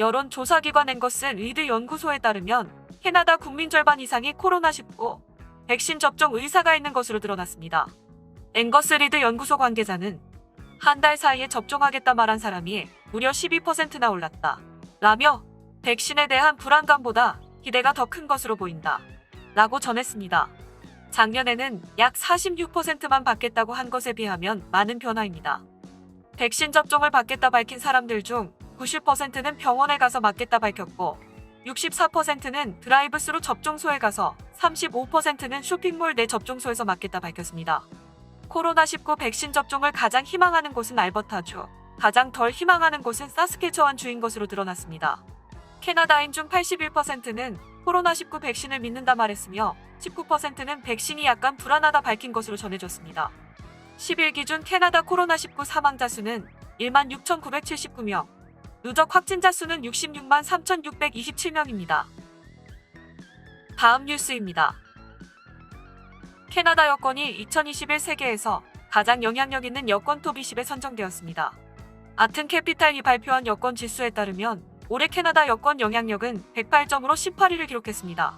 여론조사기관 앵거스 리드 연구소에 따르면 캐나다 국민 절반 이상이 코로나19 백신 접종 의사가 있는 것으로 드러났습니다. 앵거스 리드 연구소 관계자는 한 달 사이에 접종하겠다 말한 사람이 무려 12%나 올랐다. 라며 백신에 대한 불안감보다 기대가 더 큰 것으로 보인다. 라고 전했습니다. 작년에는 약 46%만 받겠다고 한 것에 비하면 많은 변화입니다. 백신 접종을 받겠다 밝힌 사람들 중 90%는 병원에 가서 맞겠다 밝혔고 64%는 드라이브스루 접종소에 가서 35%는 쇼핑몰 내 접종소에서 맞겠다 밝혔습니다. 코로나19 백신 접종을 가장 희망하는 곳은 알버타주, 가장 덜 희망하는 곳은 사스케처완 주인 것으로 드러났습니다. 캐나다인 중 81%는 코로나19 백신을 믿는다 말했으며 19%는 백신이 약간 불안하다 밝힌 것으로 전해졌습니다. 10일 기준 캐나다 코로나19 사망자 수는 1만 6,979명, 누적 확진자 수는 66만 3,627명입니다. 다음 뉴스입니다. 캐나다 여권이 2021 세계에서 가장 영향력 있는 여권 톱 20에 선정되었습니다. 아튼 캐피탈이 발표한 여권 지수에 따르면 올해 캐나다 여권 영향력은 108점으로 18위를 기록했습니다.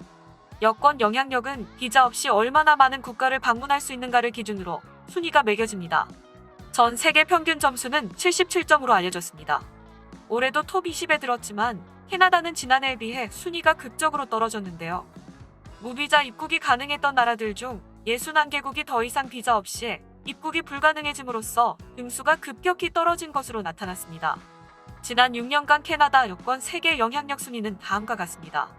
여권 영향력은 비자 없이 얼마나 많은 국가를 방문할 수 있는가를 기준으로 순위가 매겨집니다. 전 세계 평균 점수는 77점으로 알려졌습니다. 올해도 톱 20에 들었지만 캐나다는 지난해에 비해 순위가 극적으로 떨어졌는데요. 무비자 입국이 가능했던 나라들 중 61개국이 더 이상 비자 없이 입국이 불가능해짐으로써 등수가 급격히 떨어진 것으로 나타났습니다. 지난 6년간 캐나다 여권 세계 영향력 순위는 다음과 같습니다.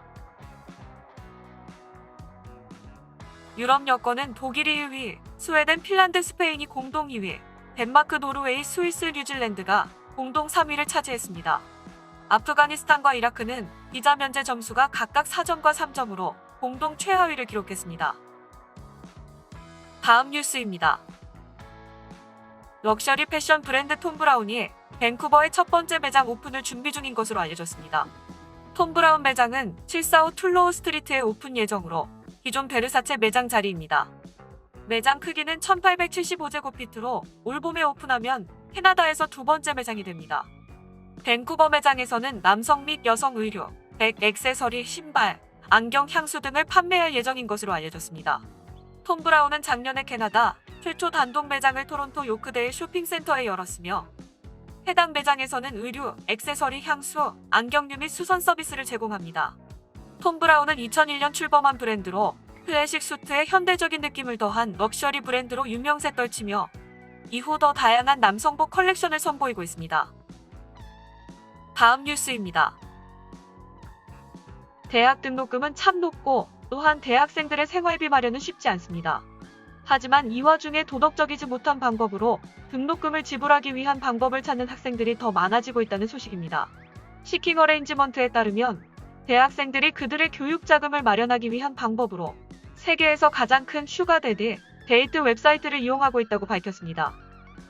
유럽 여권은 독일이 1위, 스웨덴, 핀란드, 스페인이 공동 2위, 덴마크, 노르웨이, 스위스, 뉴질랜드가 공동 3위를 차지했습니다. 아프가니스탄과 이라크는 비자 면제 점수가 각각 4점과 3점으로 공동 최하위를 기록했습니다. 다음 뉴스입니다. 럭셔리 패션 브랜드 톰 브라운이 밴쿠버의 첫 번째 매장 오픈을 준비 중인 것으로 알려졌습니다. 톰 브라운 매장은 745 툴로우 스트리트에 오픈 예정으로 기존 베르사체 매장 자리입니다. 매장 크기는 1875제곱피트로 올 봄에 오픈하면 캐나다에서 두 번째 매장이 됩니다. 밴쿠버 매장에서는 남성 및 여성 의류, 백, 액세서리, 신발, 안경, 향수 등을 판매할 예정인 것으로 알려졌습니다. 톰 브라운은 작년에 캐나다 최초 단독 매장을 토론토 요크데일 쇼핑센터에 열었으며 해당 매장에서는 의류, 액세서리, 향수, 안경류 및 수선 서비스를 제공합니다. 톰 브라운은 2001년 출범한 브랜드로 클래식 수트에 현대적인 느낌을 더한 럭셔리 브랜드로 유명세 떨치며 이후 더 다양한 남성복 컬렉션을 선보이고 있습니다. 다음 뉴스입니다. 대학 등록금은 참 높고 또한 대학생들의 생활비 마련은 쉽지 않습니다. 하지만 이 와중에 도덕적이지 못한 방법으로 등록금을 지불하기 위한 방법을 찾는 학생들이 더 많아지고 있다는 소식입니다. 시킹 어레인지먼트에 따르면 대학생들이 그들의 교육 자금을 마련하기 위한 방법으로 세계에서 가장 큰 슈가데디 데이트 웹사이트를 이용하고 있다고 밝혔습니다.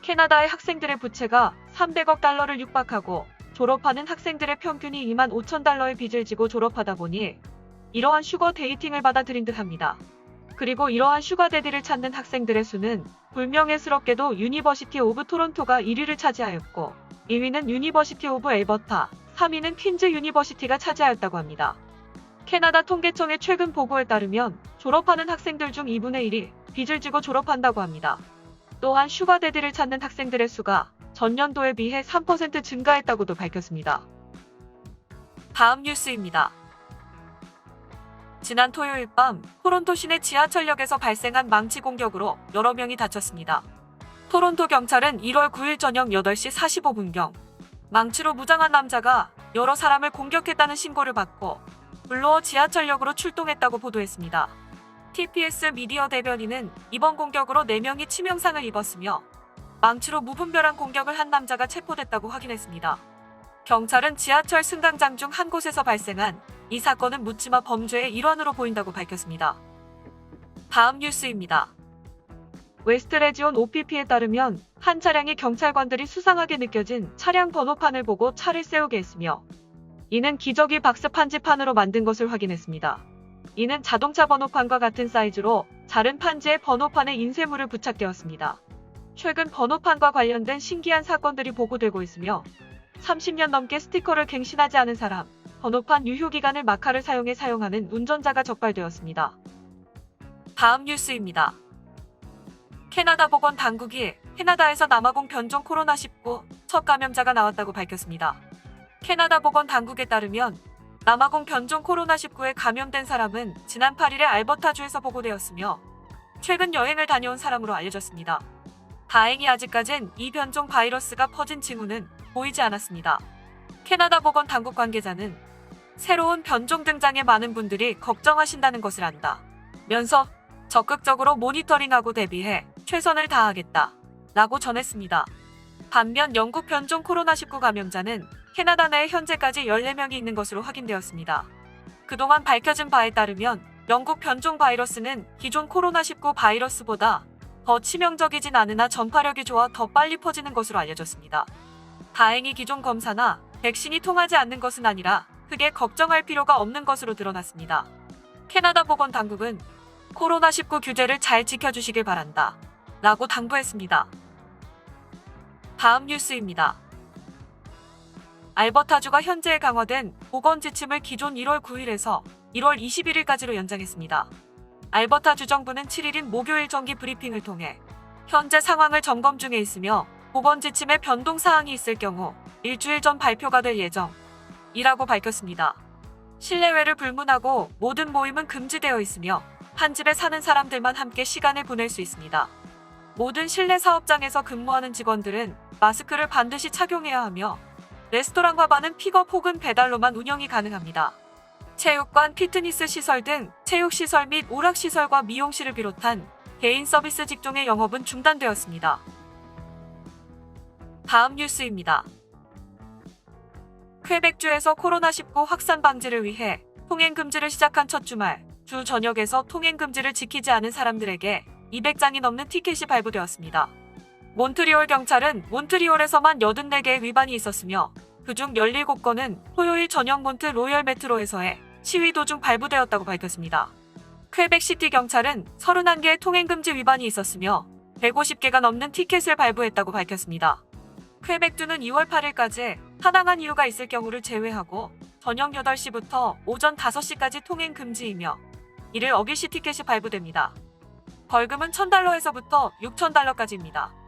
캐나다의 학생들의 부채가 300억 달러를 육박하고 졸업하는 학생들의 평균이 2만 5천 달러의 빚을 지고 졸업하다 보니 이러한 슈거 데이팅을 받아들인 듯 합니다. 그리고 이러한 슈가 데디를 찾는 학생들의 수는 불명예스럽게도 유니버시티 오브 토론토가 1위를 차지하였고 2위는 유니버시티 오브 엘버타, 3위는 퀸즈 유니버시티가 차지하였다고 합니다. 캐나다 통계청의 최근 보고에 따르면 졸업하는 학생들 중 2분의 1이 빚을 지고 졸업한다고 합니다. 또한 슈가 데디를 찾는 학생들의 수가 전년도에 비해 3% 증가했다고도 밝혔습니다. 다음 뉴스입니다. 지난 토요일 밤 토론토 시내 지하철역에서 발생한 망치 공격으로 여러 명이 다쳤습니다. 토론토 경찰은 1월 9일 저녁 8시 45분경 망치로 무장한 남자가 여러 사람을 공격했다는 신고를 받고 블로어 지하철역으로 출동했다고 보도했습니다. TPS 미디어 대변인은 이번 공격으로 4명이 치명상을 입었으며 망치로 무분별한 공격을 한 남자가 체포됐다고 확인했습니다. 경찰은 지하철 승강장 중 한 곳에서 발생한 이 사건은 묻지마 범죄의 일환으로 보인다고 밝혔습니다. 다음 뉴스입니다. 웨스트레지온 OPP에 따르면 한 차량이 경찰관들이 수상하게 느껴진 차량 번호판을 보고 차를 세우게 했으며 이는 기저귀 박스 판지판으로 만든 것을 확인했습니다. 이는 자동차 번호판과 같은 사이즈로 자른 판지에 번호판에 인쇄물을 부착되었습니다. 최근 번호판과 관련된 신기한 사건들이 보고되고 있으며 30년 넘게 스티커를 갱신하지 않은 사람, 번호판 유효기간을 마카를 사용해 사용하는 운전자가 적발되었습니다. 다음 뉴스입니다. 캐나다 보건 당국이 캐나다에서 남아공 변종 코로나19 첫 감염자가 나왔다고 밝혔습니다. 캐나다 보건 당국에 따르면 남아공 변종 코로나19에 감염된 사람은 지난 8일에 알버타주에서 보고되었으며 최근 여행을 다녀온 사람으로 알려졌습니다. 다행히 아직까진 이 변종 바이러스가 퍼진 징후는 보이지 않았습니다. 캐나다 보건 당국 관계자는 새로운 변종 등장에 많은 분들이 걱정하신다는 것을 안다. 면서 적극적으로 모니터링하고 대비해 최선을 다하겠다. 라고 전했습니다. 반면 영국 변종 코로나19 감염자는 캐나다 내에 현재까지 14명이 있는 것으로 확인되었습니다. 그동안 밝혀진 바에 따르면 영국 변종 바이러스는 기존 코로나19 바이러스보다 더 치명적이진 않으나 전파력이 좋아 더 빨리 퍼지는 것으로 알려졌습니다. 다행히 기존 검사나 백신이 통하지 않는 것은 아니라 크게 걱정할 필요가 없는 것으로 드러났습니다. 캐나다 보건 당국은 코로나19 규제를 잘 지켜주시길 바란다. 라고 당부했습니다. 다음 뉴스입니다. 알버타주가 현재 강화된 보건 지침을 기존 1월 9일에서 1월 21일까지로 연장했습니다. 알버타주 정부는 7일인 목요일 정기 브리핑을 통해 현재 상황을 점검 중에 있으며 보건 지침에 변동 사항이 있을 경우 일주일 전 발표가 될 예정이라고 밝혔습니다. 실내외를 불문하고 모든 모임은 금지되어 있으며 한 집에 사는 사람들만 함께 시간을 보낼 수 있습니다. 모든 실내 사업장에서 근무하는 직원들은 마스크를 반드시 착용해야 하며 레스토랑과 바는 픽업 혹은 배달로만 운영이 가능합니다. 체육관, 피트니스 시설 등 체육 시설 및 오락 시설과 미용실을 비롯한 개인 서비스 직종의 영업은 중단되었습니다. 다음 뉴스입니다. 퀘벡주에서 코로나19 확산 방지를 위해 통행 금지를 시작한 첫 주말, 주 저녁에서 통행 금지를 지키지 않은 사람들에게 200장이 넘는 티켓이 발부되었습니다. 몬트리올 경찰은 몬트리올에서만 84개의 위반이 있었으며 그중 17건은 토요일 저녁 몬트 로열 메트로에서의 시위 도중 발부되었다고 밝혔습니다. 퀘벡시티 경찰은 31개의 통행금지 위반이 있었으며 150개가 넘는 티켓을 발부했다고 밝혔습니다. 퀘벡주는 2월 8일까지 타당한 이유가 있을 경우를 제외하고 저녁 8시부터 오전 5시까지 통행 금지이며 이를 어길 시 티켓이 발부됩니다. 벌금은 1000달러에서부터 6000달러까지입니다.